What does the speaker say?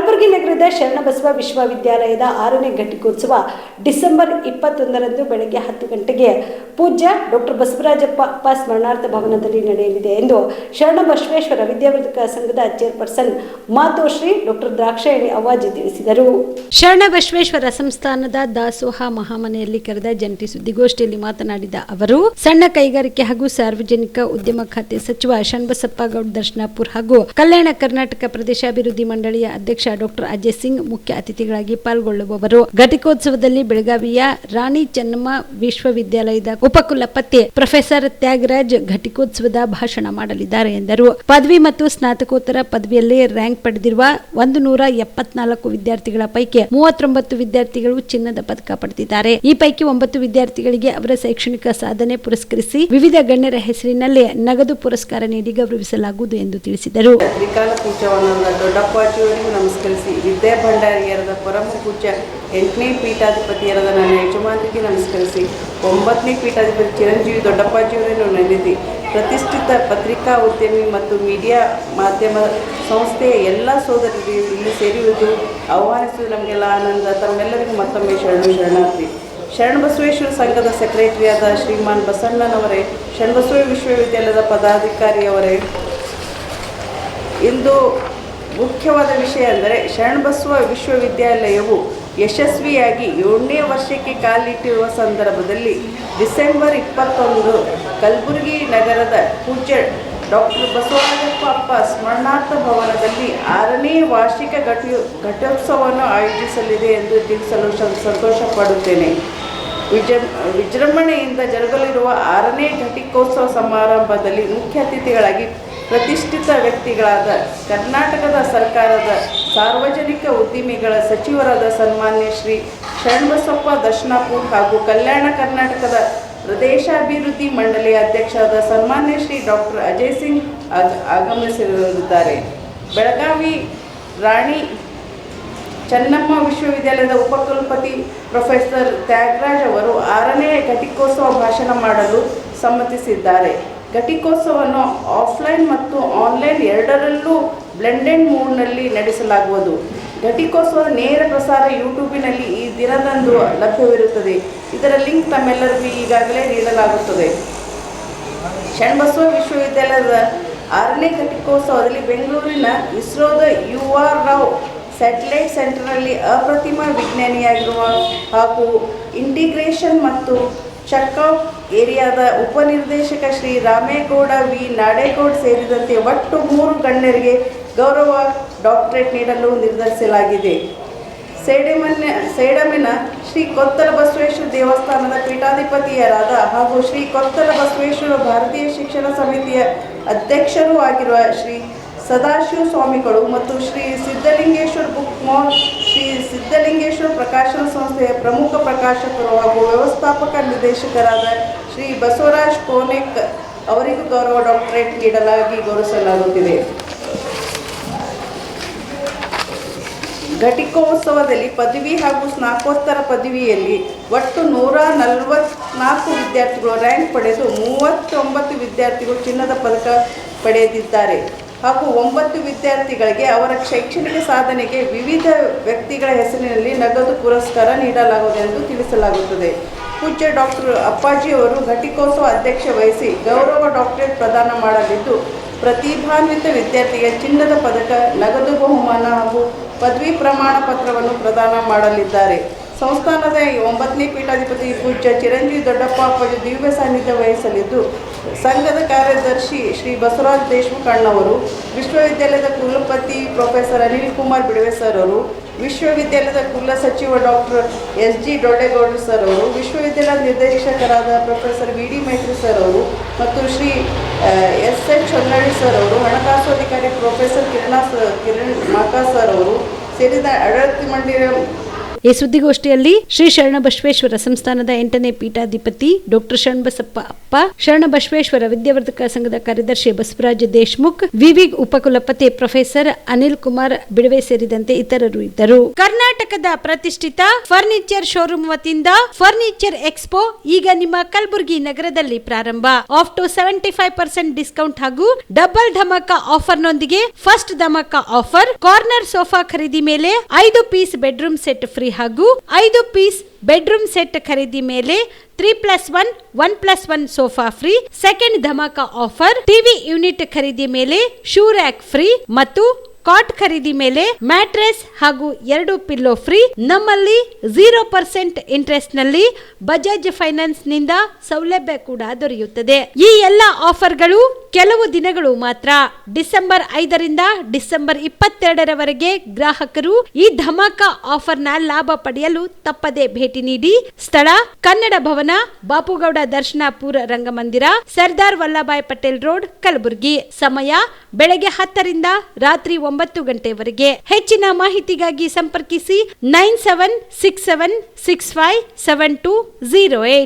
ಕಲಬುರಗಿ ನಗರದ ಶರಣಬಸವ ವಿಶ್ವವಿದ್ಯಾಲಯದ ಆರನೇ ಘಟಿಕೋತ್ಸವ ಡಿಸೆಂಬರ್ ಇಪ್ಪತ್ತೊಂದರಂದು ಬೆಳಗ್ಗೆ ಹತ್ತು ಗಂಟೆಗೆ ಪೂಜ್ಯ ಡಾಕ್ಟರ್ ಬಸವರಾಜಪ್ಪ ಅಪ್ಪ ಸ್ಮರಣಾರ್ಥ ಭವನದಲ್ಲಿ ನಡೆಯಲಿದೆ ಎಂದು ಶರಣಬಸವೇಶ್ವರ ವಿದ್ಯಾವರ್ಧಕ ಸಂಘದ ಚೇರ್ಪರ್ಸನ್ ಮಾತೋಶ್ರೀ ಡಾಕ್ಟರ್ ದ್ರಾಕ್ಷಾಯಣಿ ಅವಾಜಿ ತಿಳಿಸಿದರು. ಶರಣಬಸವೇಶ್ವರ ಸಂಸ್ಥಾನದ ದಾಸೋಹ ಮಹಾಮನೆಯಲ್ಲಿ ಕರೆದ ಜಂಟಿ ಸುದ್ದಿಗೋಷ್ಠಿಯಲ್ಲಿ ಮಾತನಾಡಿದ ಅವರು, ಸಣ್ಣ ಕೈಗಾರಿಕೆ ಹಾಗೂ ಸಾರ್ವಜನಿಕ ಉದ್ಯಮ ಖಾತೆ ಸಚಿವ ಶರಣಬಸಪ್ಪ ಗೌಡ್ ದರ್ಶನಾಪುರ್ ಹಾಗೂ ಕಲ್ಯಾಣ ಕರ್ನಾಟಕ ಪ್ರದೇಶಾಭಿವೃದ್ಧಿ ಮಂಡಳಿಯ ಅಧ್ಯಕ್ಷ ಡಾಕ್ಟರ್ ಅಜಯ್ ಸಿಂಗ್ ಮುಖ್ಯ ಅತಿಥಿಗಳಾಗಿ ಪಾಲ್ಗೊಳ್ಳುವವರು. ಘಟಿಕೋತ್ಸವದಲ್ಲಿ ಬೆಳಗಾವಿಯ ರಾಣಿ ಚೆನ್ನಮ್ಮ ವಿಶ್ವವಿದ್ಯಾಲಯದ ಉಪಕುಲಪತಿ ಪ್ರೊಫೆಸರ್ ತ್ಯಾಗರಾಜ್ ಘಟಿಕೋತ್ಸವದ ಭಾಷಣ ಮಾಡಲಿದ್ದಾರೆ ಎಂದರು. ಪದವಿ ಮತ್ತು ಸ್ನಾತಕೋತ್ತರ ಪದವಿಯಲ್ಲಿ ರ್ಯಾಂಕ್ ಪಡೆದಿರುವ ಒಂದು ನೂರ ಎಪ್ಪತ್ನಾಲ್ಕು ವಿದ್ಯಾರ್ಥಿಗಳ ಪೈಕಿ ಮೂವತ್ತೊಂಬತ್ತು ವಿದ್ಯಾರ್ಥಿಗಳು ಚಿನ್ನದ ಪದಕ ಪಡೆದಿದ್ದಾರೆ. ಈ ಪೈಕಿ ಒಂಬತ್ತು ವಿದ್ಯಾರ್ಥಿಗಳಿಗೆ ಅವರ ಶೈಕ್ಷಣಿಕ ಸಾಧನೆ ಪುರಸ್ಕರಿಸಿ ವಿವಿಧ ಗಣ್ಯರ ಹೆಸರಿನಲ್ಲಿ ನಗದು ಪುರಸ್ಕಾರ ನೀಡಿ ಗೌರವಿಸಲಾಗುವುದು ಎಂದು ತಿಳಿಸಿದರು. ನಮಸ್ಕಾರ. ನಮಸ್ಕರಿಸಿ ವಿದ್ಯಾ ಭಂಡಾರಿಯರದ ಪರಮ ಪೂಜ್ಯ ಎಂಟನೇ ಪೀಠಾಧಿಪತಿಯರಾದ ನನ್ನ ಯಜಮಾನರಿಗೆ ನಮಸ್ಕರಿಸಿ. ಒಂಬತ್ತನೇ ಪೀಠಾಧಿಪತಿ ಚಿರಂಜೀವಿ ದೊಡ್ಡಪ್ಪಾಜಿಯವರನ್ನು ನೆನೆದಿ ಪ್ರತಿಷ್ಠಿತ ಪತ್ರಿಕಾ ಉದ್ಯಮಿ ಮತ್ತು ಮೀಡಿಯಾ ಮಾಧ್ಯಮ ಸಂಸ್ಥೆಯ ಎಲ್ಲ ಸೋದರರಿಗೆ ಇಲ್ಲಿ ಸೇರಿರುವುದು ಆಹ್ವಾನಿಸುವುದು ನಮಗೆಲ್ಲ ಆನಂದ. ತಮ್ಮೆಲ್ಲರಿಗೂ ಮತ್ತೊಮ್ಮೆ ಶರಣು ಶರಣಾರ್ಥಿ. ಶರಣಬಸವೇಶ್ವರ ಸಂಘದ ಸೆಕ್ರೆಟರಿಯಾದ ಶ್ರೀಮಾನ್ ಬಸಣ್ಣನವರೇ ಶರಣಬಸವ ವಿಶ್ವವಿದ್ಯಾಲಯದ ಪದಾಧಿಕಾರಿಯವರೇ, ಇಂದು ಮುಖ್ಯವಾದ ವಿಷಯ ಅಂದರೆ ಶರಣಬಸವ ವಿಶ್ವವಿದ್ಯಾಲಯವು ಯಶಸ್ವಿಯಾಗಿ ಏಳನೇ ವರ್ಷಕ್ಕೆ ಕಾಲಿಟ್ಟಿರುವ ಸಂದರ್ಭದಲ್ಲಿ ಡಿಸೆಂಬರ್ ಇಪ್ಪತ್ತೊಂದು ಕಲಬುರಗಿ ನಗರದ ಪೂಜ್ಯ ಡಾಕ್ಟರ್ ಬಸವರಾಜಪ್ಪ ಅಪ್ಪ ಸ್ಮರಣಾರ್ಥ ಭವನದಲ್ಲಿ ಆರನೇ ವಾರ್ಷಿಕ ಘಟ ಘಟೋತ್ಸವವನ್ನು ಆಯೋಜಿಸಲಿದೆ ಎಂದು ತಿಳಿಸಲು ಸಂತೋಷ ಪಡುತ್ತೇನೆ. ವಿಜ, ವಿಜೃಂಭಣೆಯಿಂದ ಜರುಗಲಿರುವ ಆರನೇ ಘಟಿಕೋತ್ಸವ ಸಮಾರಂಭದಲ್ಲಿ ಮುಖ್ಯ ಅತಿಥಿಗಳಾಗಿ ಪ್ರತಿಷ್ಠಿತ ವ್ಯಕ್ತಿಗಳಾದ ಕರ್ನಾಟಕದ ಸರ್ಕಾರದ ಸಾರ್ವಜನಿಕ ಉದ್ದಿಮೆಗಳ ಸಚಿವರಾದ ಸನ್ಮಾನ್ಯ ಶ್ರೀ ಶರಣಬಸಪ್ಪ ದರ್ಶನಾಪುರ್ ಹಾಗೂ ಕಲ್ಯಾಣ ಕರ್ನಾಟಕದ ಪ್ರದೇಶಾಭಿವೃದ್ಧಿ ಮಂಡಳಿಯ ಅಧ್ಯಕ್ಷರಾದ ಸನ್ಮಾನ್ಯ ಶ್ರೀ ಡಾಕ್ಟರ್ ಅಜಯ್ ಸಿಂಗ್ ಆಗ ಆಗಮಿಸಲಿದ್ದಾರೆ ಬೆಳಗಾವಿ ರಾಣಿ ಚೆನ್ನಮ್ಮ ವಿಶ್ವವಿದ್ಯಾಲಯದ ಉಪಕುಲಪತಿ ಪ್ರೊಫೆಸರ್ ತ್ಯಾಗರಾಜ್ ಅವರು ಆರನೇ ಘಟಿಕೋತ್ಸವ ಭಾಷಣ ಮಾಡಲು ಸಮ್ಮತಿಸಿದ್ದಾರೆ. ಘಟಿಕೋತ್ಸವವನ್ನು ಆಫ್ಲೈನ್ ಮತ್ತು ಆನ್ಲೈನ್ ಎರಡರಲ್ಲೂ ಬ್ಲೆಂಡೆಡ್ ಮೂಡ್ನಲ್ಲಿ ನಡೆಸಲಾಗುವುದು. ಘಟಿಕೋತ್ಸವದ ನೇರ ಪ್ರಸಾರ ಯೂಟ್ಯೂಬಿನಲ್ಲಿ ಈ ದಿನದಂದು ಲಭ್ಯವಿರುತ್ತದೆ. ಇದರ ಲಿಂಕ್ ತಮ್ಮೆಲ್ಲರಿಗೂ ಈಗಾಗಲೇ ನೀಡಲಾಗುತ್ತದೆ. ಷಣ್ಬಸವ ವಿಶ್ವವಿದ್ಯಾಲಯದ ಆರನೇ ಘಟಿಕೋತ್ಸವದಲ್ಲಿ ಬೆಂಗಳೂರಿನ ಇಸ್ರೋದ ಯು ಆರ್ ರಾವ್ ಸ್ಯಾಟಲೈಟ್ ಸೆಂಟರ್ನಲ್ಲಿ ಅಪ್ರತಿಮ ವಿಜ್ಞಾನಿಯಾಗಿರುವ ಹಾಗೂ ಇಂಟಿಗ್ರೇಷನ್ ಮತ್ತು ಚೆಕ್ಔಟ್ ಏರಿಯಾದ ಉಪನಿರ್ದೇಶಕ ಶ್ರೀ ರಾಮೇಗೌಡ ವಿ. ನಾಡೇಗೌಡ ಸೇರಿದಂತೆ ಒಟ್ಟು ಮೂರು ಗಣ್ಯರಿಗೆ ಗೌರವ ಡಾಕ್ಟರೇಟ್ ನೀಡಲು ನಿರ್ಧರಿಸಲಾಗಿದೆ. ಸೇಡಮನ್ಯ, ಸೇಡಮಿನ ಶ್ರೀ ಕೊತ್ತಲ ಬಸವೇಶ್ವರ ದೇವಸ್ಥಾನದ ಪೀಠಾಧಿಪತಿಯರಾದ ಹಾಗೂ ಶ್ರೀ ಕೊತ್ತಲ ಬಸವೇಶ್ವರ ಭಾರತೀಯ ಶಿಕ್ಷಣ ಸಮಿತಿಯ ಅಧ್ಯಕ್ಷರೂ ಆಗಿರುವ ಶ್ರೀ ಸದಾಶಿವ ಸ್ವಾಮಿಗಳು ಮತ್ತು ಶ್ರೀ ಸಿದ್ಧಲಿಂಗೇಶ್ವರ ಬುಕ್ ಮಾಲ್, ಶ್ರೀ ಸಿದ್ಧಲಿಂಗೇಶ್ವರ ಪ್ರಕಾಶನ ಸಂಸ್ಥೆಯ ಪ್ರಮುಖ ಪ್ರಕಾಶಕರು ಹಾಗೂ ವ್ಯವಸ್ಥಾಪಕ ನಿರ್ದೇಶಕರಾದ ಶ್ರೀ ಬಸವರಾಜ್ ಕೋನೆಕ್ ಅವರಿಗೂ ಗೌರವ ಡಾಕ್ಟರೇಟ್ ನೀಡಲಾಗಿ ಗೌರವಿಸಲಾಗುತ್ತಿದೆ ಘಟಿಕೋತ್ಸವದಲ್ಲಿ ಪದವಿ ಹಾಗೂ ಸ್ನಾಕೋತ್ತರ ಪದವಿಯಲ್ಲಿ ಒಟ್ಟು ನೂರ ನಲವತ್ನಾಲ್ಕು ವಿದ್ಯಾರ್ಥಿಗಳು ರ್ಯಾಂಕ್ ಪಡೆದು ಮೂವತ್ತೊಂಬತ್ತು ವಿದ್ಯಾರ್ಥಿಗಳು ಚಿನ್ನದ ಪದಕ ಪಡೆದಿದ್ದಾರೆ. ಹಾಗೂ ಒಂಬತ್ತು ವಿದ್ಯಾರ್ಥಿಗಳಿಗೆ ಅವರ ಶೈಕ್ಷಣಿಕ ಸಾಧನೆಗೆ ವಿವಿಧ ವ್ಯಕ್ತಿಗಳ ಹೆಸರಿನಲ್ಲಿ ನಗದು ಪುರಸ್ಕಾರ ನೀಡಲಾಗುವುದು ಎಂದು ತಿಳಿಸಲಾಗುತ್ತದೆ. ಪೂಜ್ಯ ಡಾಕ್ಟರ್ ಅಪ್ಪಾಜಿಯವರು ಘಟಿಕೋತ್ಸವ ಅಧ್ಯಕ್ಷ ವಹಿಸಿ ಗೌರವ ಡಾಕ್ಟರೇಟ್ ಪ್ರದಾನ ಮಾಡಲಿದ್ದು, ಪ್ರತಿಭಾನ್ವಿತ ವಿದ್ಯಾರ್ಥಿಗೆ ಚಿನ್ನದ ಪದಕ, ನಗದು ಬಹುಮಾನ ಹಾಗೂ ಪದವಿ ಪ್ರಮಾಣ ಪತ್ರವನ್ನು ಪ್ರದಾನ ಮಾಡಲಿದ್ದಾರೆ. ಸಂಸ್ಥಾನದ ಒಂಬತ್ತನೇ ಪೀಠಾಧಿಪತಿ ಪೂಜ್ಯ ಚಿರಂಜೀವಿ ದೊಡ್ಡಪ್ಪ ಅಪ್ಪಾಜಿ ದಿವ್ಯ ಸಾನ್ನಿಧ್ಯ ವಹಿಸಲಿದ್ದು, ಸಂಘದ ಕಾರ್ಯದರ್ಶಿ ಶ್ರೀ ಬಸವರಾಜ್ ದೇಶ್ಮುಖ್ ಅಣ್ಣವರು ವಿಶ್ವವಿದ್ಯಾಲಯದ ಕುಲಪತಿ ಪ್ರೊಫೆಸರ್ ಅನಿಲ್ ಕುಮಾರ್ ಬಿಡವೆ ಸರ್ ಅವರು ವಿಶ್ವವಿದ್ಯಾಲಯದ ಕುಲ ಸಚಿವ doctor S G Doddegowda sir ಅವರು ವಿಶ್ವವಿದ್ಯಾಲಯದ ನಿರ್ದೇಶಕರಾದ professor V D Maitri sir ಅವರು ಮತ್ತು Shri S H Chonnalli sir ಅವರು ಹಣಕಾಸು ಅಧಿಕಾರಿ ಪ್ರೊಫೆಸರ್ ಕಿರಣ ಕಿರಣ್ ಮಾಕಾ ಸರ್ ಅವರು ಸೇರಿದ ಆಡಳಿತ ಮಂಡಳಿಯ ಈ ಸುದ್ದಿಗೋಷ್ಠಿಯಲ್ಲಿ ಶ್ರೀ ಶರಣಬಸವೇಶ್ವರ ಸಂಸ್ಥಾನದ ಎಂಟನೇ ಪೀಠಾಧಿಪತಿ ಡಾಕ್ಟರ್ ಶರಣಬಸಪ್ಪ ಅಪ್ಪ, ಶರಣಬಸವೇಶ್ವರ ವಿದ್ಯಾವರ್ಧಕ ಸಂಘದ ಕಾರ್ಯದರ್ಶಿ ಬಸವರಾಜ ದೇಶ್ಮುಖ್, ವಿವಿ ಉಪಕುಲಪತಿ ಪ್ರೊಫೆಸರ್ ಅನಿಲ್ ಕುಮಾರ್ ಬಿಡವೆ ಸೇರಿದಂತೆ ಇತರರು ಇದ್ದರು. ಕರ್ನಾಟಕದ ಪ್ರತಿಷ್ಠಿತ ಫರ್ನಿಚರ್ ಶೋರೂಮ್ ವತಿಯಿಂದ ಫರ್ನಿಚರ್ ಎಕ್ಸ್ಪೋ ಈಗ ನಿಮ್ಮ ಕಲಬುರಗಿ ನಗರದಲ್ಲಿ ಪ್ರಾರಂಭ. Up to seventy five percent discount ಹಾಗೂ ಡಬಲ್ ಧಮಕ ಆಫರ್ ನೊಂದಿಗೆ first dhamaka offer. Corner sofa ಖರೀದಿ ಮೇಲೆ ಐದು ಪೀಸ್ ಬೆಡ್ರೂಮ್ ಸೆಟ್ ಫ್ರೀ. ಹಾಗೂ ಐದು ಪೀಸ್ ಬೆಡ್ರೂಮ್ ಸೆಟ್ ಖರೀದಿ ಮೇಲೆ three plus one one plus one sofa free, second dhamaka offer, TV unit ಖರೀದಿ ಮೇಲೆ ಶೂ ರ್ಯಾಕ್ ಫ್ರೀ ಮತ್ತು ಕಾಟ್ ಖರೀದಿ ಮೇಲೆ ಮ್ಯಾಟ್ರೆಸ್ ಹಾಗೂ ಎರಡು ಪಿಲ್ಲೋ ಫ್ರೀ. ನಮ್ಮಲ್ಲಿ ಝೀರೋ ಪರ್ಸೆಂಟ್ ಇಂಟ್ರೆಸ್ಟ್ನಲ್ಲಿ ಬಜಾಜ್ ಫೈನಾನ್ಸ್ನಿಂದ ಸೌಲಭ್ಯ ಕೂಡ ದೊರೆಯುತ್ತದೆ. ಈ ಎಲ್ಲ ಆಫರ್ಗಳು ಕೆಲವು ದಿನಗಳು ಮಾತ್ರ. ಡಿಸೆಂಬರ್ ಐದರಿಂದ ಡಿಸೆಂಬರ್ ಇಪ್ಪತ್ತೆರಡರವರೆಗೆ ಗ್ರಾಹಕರು ಈ ಧಮಾಕ ಆಫರ್ನ ಲಾಭ ಪಡೆಯಲು ತಪ್ಪದೆ ಭೇಟಿ ನೀಡಿ. ಸ್ಥಳ, ಕನ್ನಡ ಭವನ, ಬಾಪುಗೌಡ ದರ್ಶನಾಪುರ ರಂಗಮಂದಿರ, ಸರ್ದಾರ್ ವಲ್ಲಭಾಯ್ ಪಟೇಲ್ ರೋಡ್, ಕಲಬುರಗಿ. ಸಮಯ ಬೆಳಗ್ಗೆ ಹತ್ತರಿಂದ ರಾತ್ರಿ ಒಂಬತ್ತು ಗಂಟೆವರೆಗೆ. ಹೆಚ್ಚಿನ ಮಾಹಿತಿಗಾಗಿ ಸಂಪರ್ಕಿಸಿ nine seven six seven six five seven two zero eight.